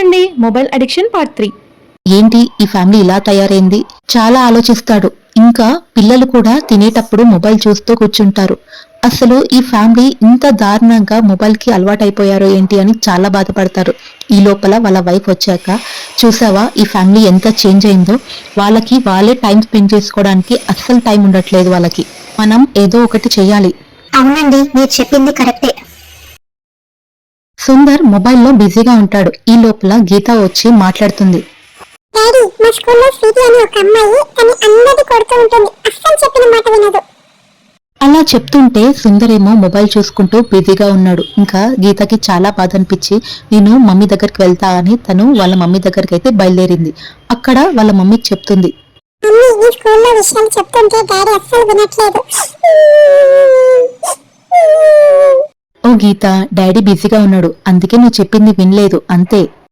అండి mobile addiction part three ఏంటి ఈ ఫ్యామిలీ ఇలా తయారైంది? చాలా ఆలోచిస్తాడు. ఇంకా పిల్లలు కూడా తినేటప్పుడు మొబైల్ చూస్తూ కూర్చుంటారు. అసలు ఈ ఫ్యామిలీ ఇంత దారుణంగా మొబైల్కి అలవాటైపోయారో ఏంటి అని చాలా బాధపడతారు. ఈ లోపల వాళ్ళ వైఫ్ వచ్చాక చూసావా ఈ ఫ్యామిలీ ఎంత చేంజ్ అయిందో? వాళ్ళకి వాళ్ళే టైం స్పెండ్ చేసుకోవడానికి అస్సలు టైం ఉండట్లేదు వాళ్ళకి. మనం ఏదో ఒకటి చెయ్యాలి. అవునండి మీరు చెప్పింది కరెక్టే సుందర్ మొబైల్లో బిజీగా ఉంటాడు. ఈ లోపల గీత వచ్చి మాట్లాడుతుంది. డాడీ మా స్కూల్లో స్వీటీ అని ఒక అమ్మాయి తను అందరిది కొడుతూ ఉంటుంది. అస్సలు చెప్పిన మాట వినదు. అలా చెప్తుంటే సుందరేమో మొబైల్ చూసుకుంటూ బిజీగా ఉన్నాడు. ఇంకా గీతకి చాలా బాధ అనిపించి నేను మమ్మీ దగ్గరికి వెళ్తా అని తను వాళ్ళ మమ్మీ దగ్గరికి అయితే బయలుదేరింది. అక్కడ వాళ్ళ మమ్మీకి చెప్తుంది. మమ్మీ నీ స్కూల్లో విషయాలు చెప్తుంటే డాడీ అస్సలు వినట్లేదు. ఓ గీత డాడీ బిజీగా ఉన్నాడు. అందుకే నువ్వు చెప్పింది వినలేదు. అంతే.